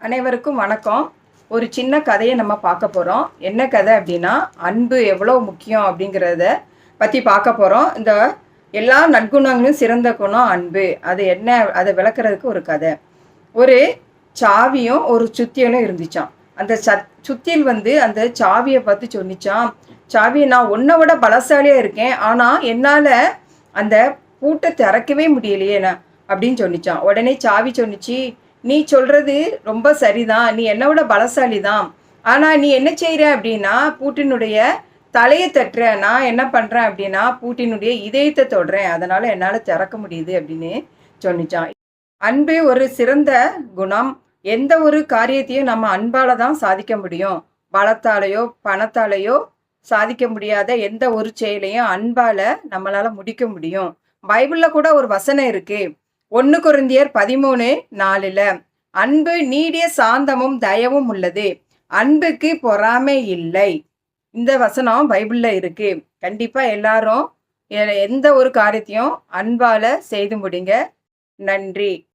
அனைவருக்கும் வணக்கம். ஒரு சின்ன கதையை நம்ம பார்க்க போகிறோம் என்ன கதை அப்படின்னா அன்பு எவ்வளோ முக்கியம் அப்படிங்கிறத பற்றி பார்க்க போகிறோம் இந்த எல்லா நற்குணங்களும் சிறந்த குணம் அன்பு. அது என்ன அதை விளக்குறதுக்கு ஒரு கதை. ஒரு சாவியும் ஒரு சுத்தியலும் இருந்துச்சான் அந்த சத் சுத்தியல் வந்து அந்த சாவியை பார்த்து சொன்னிச்சான் சாவி நான் உன்னை விட பலசாலியாக இருக்கேன். ஆனால் என்னால் அந்த பூட்டை திறக்கவே முடியலையே நான் அப்படின்னு சொன்னிச்சான் உடனே சாவி சொன்னிச்சு நீ சொல்கிறது ரொம்ப சரிதான். நீ என்னோட பலசாலி தான் ஆனால் நீ என்ன செய்கிற அப்படின்னா பூட்டினுடைய தலையை தட்டுற. நான் என்ன பண்ணுறேன் அப்படின்னா பூட்டினுடைய இதயத்தை தொடுறேன். அதனால் என்னால் திறக்க முடியுது அப்படின்னு சொன்னிச்சான். அன்பே ஒரு சிறந்த குணம். எந்த ஒரு காரியத்தையும் நம்ம அன்பால் தான் சாதிக்க முடியும். பலத்தாலேயோ பணத்தாலேயோ சாதிக்க முடியாத எந்த ஒரு செயலையும் அன்பால் நம்மளால் முடிக்க முடியும். பைபிளில் கூட ஒரு வசனம் இருக்குது ஒன்று குருந்தியர் பதிமூணு நாலுல அன்பு நீடிய சாந்தமும் தயவும் உள்ளது. அன்புக்கு பொறாமை இல்லை. இந்த வசனம் பைபிளில் இருக்கு. கண்டிப்பா எல்லாரும் எ- எந்த ஒரு காரியத்தையும் அன்பால செய்து முடிங்க. நன்றி.